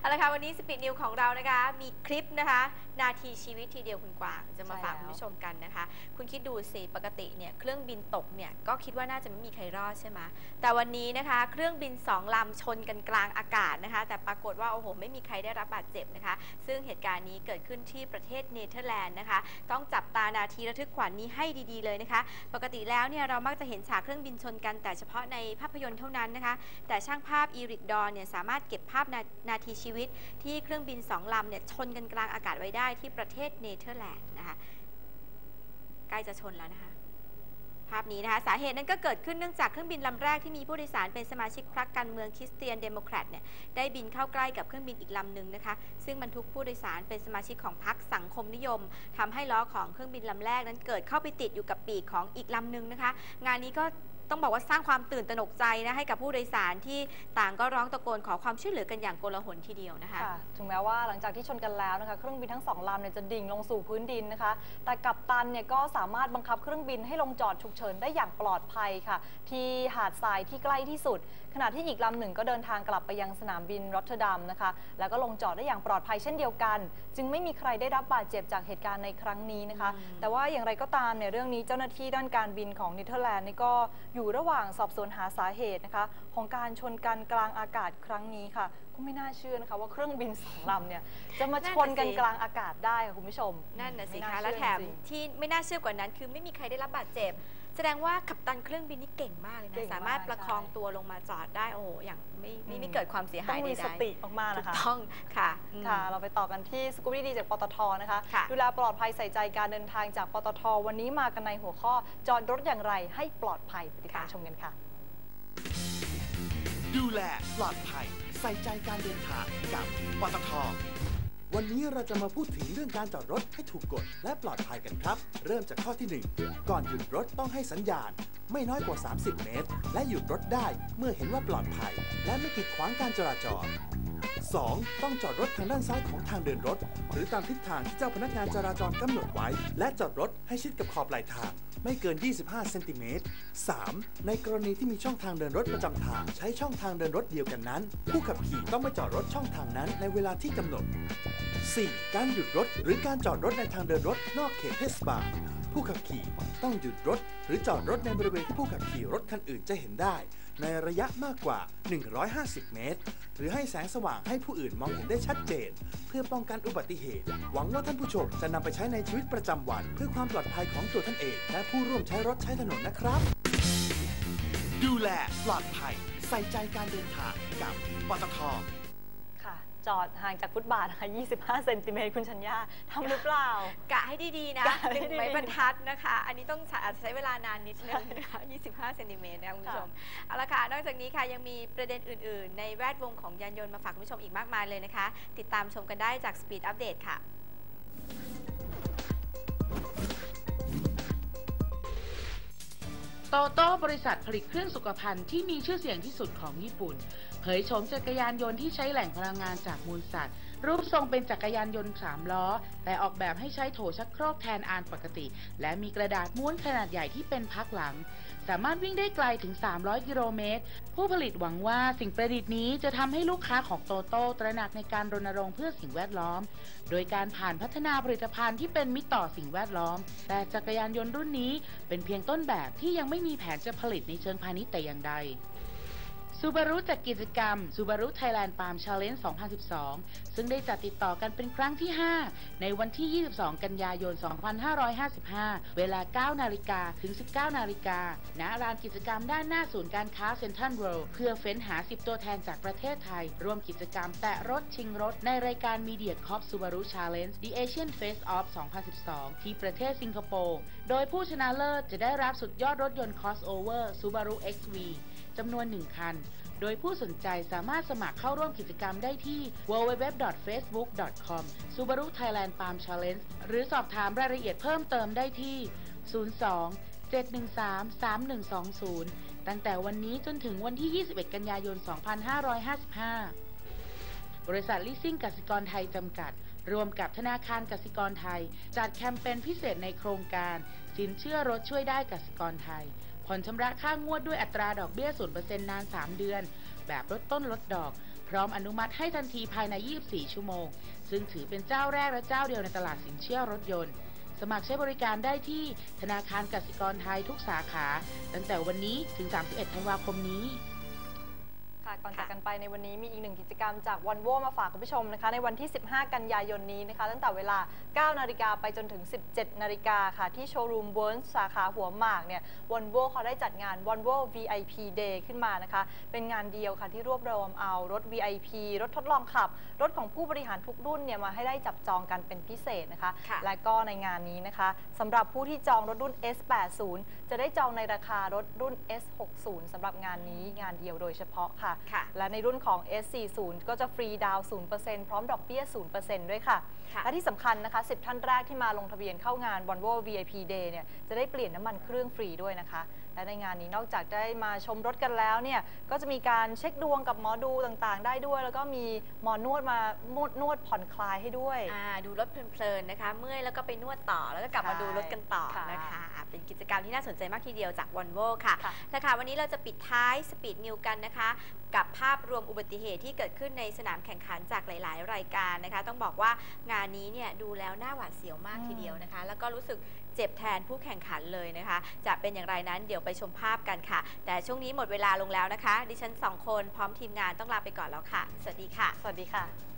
เอาละค่ะวันนี้สปีดนิวของเรานะคะ มีคลิปนะคะ นาทีชีวิตทีเดียวคุณกวางจะมาใช่ฝากแล้วคุณผู้ชมกันนะคะ คุณคิดดูสิปกติเนี่ยเครื่องบินตกเนี่ยก็คิดว่าน่าจะไม่มีใครรอดใช่ไหมแต่วันนี้นะคะ เครื่องบินสองลำชนกันกลางอากาศนะคะ แต่ปรากฏว่าโอ้โหไม่มีใครได้รับบาดเจ็บนะคะ ซึ่งเหตุการณ์นี้เกิดขึ้นที่ประเทศเนเธอร์แลนด์นะคะ ต้องจับตานาทีระทึกขวัญนี้ให้ดีๆเลยนะคะ ปกติแล้วเนี่ยเรามักจะเห็นฉากเครื่องบินชนกันแต่เฉพาะในภาพยนตร์เท่านั้นนะคะ แต่ช่างภาพอีริกดอนเนี่ยสามารถเก็บภาพนานาทีชีวิตที่เครื่องบินสองลำเนี่ยชนกันกลางอากาศไว้ได้ที่ประเทศเนเธอร์แลนด์นะคะใกล้จะชนแล้วนะคะภาพนี้นะคะสาเหตุนั้นก็เกิดขึ้นเนื่องจากเครื่องบินลำแรกที่มีผู้โดยสารเป็นสมาชิกพรรคการเมืองคริสเตียนเดโมแครตเนี่ยได้บินเข้าใกล้กับเครื่องบินอีกลำหนึ่งนะคะซึ่งบรรทุกผู้โดยสารเป็นสมาชิกของพรรคสังคมนิยมทำให้ล้อของเครื่องบินลำแรกนั้นเกิดเข้าไปติดอยู่กับปีกของอีกลำหนึ่งนะคะงานนี้ก็ ต้องบอกว่าสร้างความตื่นตระหนกใจนะให้กับผู้โดยสารที่ต่างก็ร้องตะโกนขอความช่วยเหลือกันอย่างโกลาหลทีเดียวนะคะค่ะถึงแม้ว่าหลังจากที่ชนกันแล้วนะคะเครื่องบินทั้งสองลำเนี่ยจะดิ่งลงสู่พื้นดินนะคะ แต่กัปตันเนี่ยก็สามารถบังคับเครื่องบินให้ลงจอดฉุกเฉินได้อย่างปลอดภัยค่ะ ที่หาดทรายที่ใกล้ที่สุด ขณะที่อีกลำหนึ่งก็เดินทางกลับไปยังสนามบินรอตเทอร์ดัมนะคะ แล้วก็ลงจอดได้อย่างปลอดภัยเช่นเดียวกัน จึงไม่มีใครได้รับบาดเจ็บจากเหตุการณ์ในครั้งนี้นะคะอืมแต่ว่าอย่างไรก็ตามเนี่ยเรื่องนี้เจ้าหน้าที่ด้านการบินของเนเธอร์แลนด์นี่ก็อยู่ระหว่างสอบสวนหาสาเหตุนะคะ ของการชนกันกลางอากาศครั้งนี้ค่ะ ก็ไม่น่าเชื่อนะคะว่าเครื่องบินสองลำเนี่ยจะมาชนกันกลางอากาศได้ค่ะคุณผู้ชมนั่นนะสิไม่าคะเชื่อและแถมจริงที่ไม่น่าเชื่อกว่านั้น คือไม่มีใครได้รับบาดเจ็บแส ดงว่ากัปตันเครื่องบินนี่เก่งมากเลยเก่งนะมากสามารถประคองใช่ตัวลงมาจอดได้โอ้โหอย่างไม่ไม่อืมไม่เกิดความเสียต้หาอยงมีใดสๆติมากๆถูนะกคะต้องค่ะอืมค่ะ เราไปต่อกันที่สกูบี้ดีจากปตทนะคะค่ะดูแลปลอดภัยใส่ใจการเดินทางจากปตท วันนี้มากันในหัวข้อจอดรถอย่างไรให้ปลอดภัยไปติดตามชมกันค่ะ ดูแลปลอดภัยใส่ใจการเดินทางกับปตท วันนี้เราจะมาพูดถึงเรื่องการจอดรถให้ถูกกฎและปลอดภัยกันครับ เริ่มจากข้อที่ 1 ก่อนหยุดรถต้องให้สัญญาณ ไม่น้อยกว่า 30 เมตร และหยุดรถได้เมื่อเห็นว่าปลอดภัย และไม่กีดขวางการจราจร 2. ต้องจอดรถทางด้านซ้ายของทางเดินรถ หรือตามทิศทางที่เจ้าพนักงานจราจรกำหนดไว้ และจอดรถให้ชิดกับขอบไหล่ทาง ไม่เกิน 25 เซนติเมตร 3. ในกรณีที่มีช่องทางเดินรถประจำทาง ใช้ช่องทางเดินรถเดียวกันนั้น ผู้ขับขี่ต้องไม่จอดรถช่องทางนั้นในเวลาที่กำหนด 4. การหยุดรถหรือการจอดรถในทางเดินรถนอกเขตเทศบาลผู้ขับขี่ต้องหยุดรถ หรือจอดรถในบริเวณที่ผู้ขับขี่รถคันอื่นจะเห็นได้ ในระยะมากกว่า 150 เมตร หรือให้แสงสว่างให้ผู้อื่นมองเห็นได้ชัดเจน เพื่อป้องกันอุบัติเหตุ หวังว่าท่านผู้ชมจะนำไปใช้ในชีวิตประจำวัน เพื่อความปลอดภัยของตัวท่านเอง และผู้ร่วมใช้รถใช้ถนนนะครับ ดูแลปลอดภัย ใส่ใจการเดินทางกับปตท จอดห่างจากฟุตบาทนะคะ25 เซนติเมตรคุณชัญญาทำหรือเปล่า กะให้ดีๆนะกะให้หนึ่งดีๆไม้บรรทัดนะคะ อันนี้ต้องอาจจะใช้เวลานานนิดนึงนะคะ25 เซนติเมตรนะคุณผู้ชม เอาละค่ะ นอกจากนี้ค่ะ ยังมีประเด็นอื่น ๆ ในแวดวงของยานยนต์มาฝากคุณผู้ชมอีกมากมายเลยนะคะ ติดตามชมกันได้จาก Speed Update ค่ะ โตโต้บริษัทผลิตเครื่องสุขภัณฑ์ที่มีชื่อเสียงที่สุดของญี่ปุ่น เผยโฉมจักรยานยนต์ที่ใช้แหล่งพลังงานจากมูลสัตว์ รูปทรงเป็นจักรยานยนต์สามล้อ แต่ออกแบบให้ใช้โถชักโครกแทนอานปกติ และมีกระดาษม้วนขนาดใหญ่ที่เป็นพักหลัง สามารถวิ่งได้ไกลถึง 300 กิโลเมตร ผู้ผลิตหวังว่าสิ่งประดิษฐ์นี้จะทำให้ลูกค้าของโตโต้ตระหนักในการรณรงค์เพื่อสิ่งแวดล้อม โดยการผ่านพัฒนาผลิตภัณฑ์ที่เป็นมิตรต่อสิ่งแวดล้อม แต่จักรยานยนต์รุ่นนี้เป็นเพียงต้นแบบที่ยังไม่มีแผนจะผลิตในเชิงพาณิชย์แต่อย่างใด ซูบารุจัดกิจกรรม Subaru Thailand Palm Challenge 2012 ซึ่งได้จัดติดต่อกันเป็นครั้งที่ 5 ในวันที่ 22 กันยายน 2555 เวลา 9 นาฬิกาถึง 19 นาฬิกาณลานกิจกรรมด้านหน้าศูนย์การค้าเซ็นทรัลเวิลด์เพื่อเฟ้นหา 10 ตัวแทนจากประเทศไทย ร่วมกิจกรรมแตะรถชิงรถ ในรายการ Media Corp Subaru Challenge The Asian Face Off 2012 ที่ประเทศสิงคโปร์ โดยผู้ชนะเลิศจะได้รับสุดยอดรถยนต์ crossover Subaru XV จำนวน 1 คัน โดยผู้สนใจสามารถสมัครเข้าร่วมกิจกรรมได้ที่ www.facebook.com Subaru Thailand Palm Challenge หรือสอบถามรายละเอียดเพิ่มเติมได้ที่ 02 713 3120 ตั้งแต่วันนี้จนถึงวันที่ 21 กันยายน 2555 บริษัทลิสซิ่งกสิกรไทยจำกัด รวมกับธนาคารกสิกรไทย จัดแคมเปญพิเศษในโครงการ สินเชื่อรถช่วยได้กสิกรไทย ผ่อนชำระค่างวดด้วยอัตราดอกเบี้ย 0%นาน 3 เดือน แบบลดต้นลดดอก พร้อมอนุมัติให้ทันทีภายใน 24 ชั่วโมง ซึ่งถือเป็นเจ้าแรกและเจ้าเดียวในตลาดสินเชื่อรถยนต์ สมัครใช้บริการได้ที่ธนาคารกสิกรไทยทุกสาขา ตั้งแต่วันนี้ถึง 31 ธันวาคมนี้ ค่ะก่อนค่ะจากกันไปในวันนี้มีอีกหนึ่งกิจกรรมจากวันโวมาฝากคุณผู้ชมนะคะในวันที่ 15 กันยายนนี้นะคะตั้งแต่เวลา 9 นาฬิกาไปจนถึง 17 นาฬิกาค่ะที่โชว์รูมเวิร์นสาขาหัวหมากเนี่ยวันโวเขาได้จัดงานวันโว VIP Day ขึ้นมานะคะ เป็นงานเดียวค่ะที่รวบรวมเอารถ VIP รถทดลองขับ รถของผู้บริหารทุกรุ่นเนี่ยมาให้ได้จับจองกันเป็นพิเศษนะคะค่ะและก็ในงานนี้นะคะสำหรับผู้ที่จองรถรุ่น S80 จะได้จองในราคารถรุ่น S60 สำหรับงานนี้งานเดียวโดยเฉพาะค่ะค่ะและในรุ่นของ S40 ก็จะฟรีดาวน์0%พร้อมดอกเบี้ย 0%ด้วยค่ะค่ะ และที่สำคัญนะคะ 10 ท่านแรกที่มาลงทะเบียนเข้างาน Volvo VIP Day เนี่ย จะได้เปลี่ยนน้ำมันเครื่องฟรีด้วยนะคะ และในงานนี้นอกจากได้มาชมรถกันแล้วเนี่ย ก็จะมีการเช็คดวงกับหมอดูต่างๆ ได้ด้วย แล้วก็มีหมอนวดมานวดนวดผ่อนคลายให้ด้วยอ่าดูรถเพลินๆนะคะ เมื่อยแล้วก็ไปนวดต่อ แล้วก็กลับมาใช่ดูรถกันต่อค่ะนะคะอะเป็น กิจกรรมที่น่าสนใจมากทีเดียวจากวอลโวค่ะค่ะนะคะวันนี้เราจะปิดท้ายสปีดนิวกันนะคะ กับภาพรวมอุบัติเหตุที่เกิดขึ้นในสนามแข่งขันจากหลาย ๆ รายการนะคะ ต้องบอกว่างานนี้เนี่ยดูแล้วน่าหวาดเสียวมากอืมทีเดียวนะคะ แล้วก็รู้สึกเจ็บแทนผู้แข่งขันเลยนะคะ จะเป็นอย่างไรนั้นเดี๋ยวไปชมภาพกันค่ะ แต่ช่วงนี้หมดเวลาลงแล้วนะคะ ดิฉันสองคนพร้อมทีมงานต้องลาไปก่อนแล้วค่ะ สวัสดีค่ะ สวัสดีค่ะ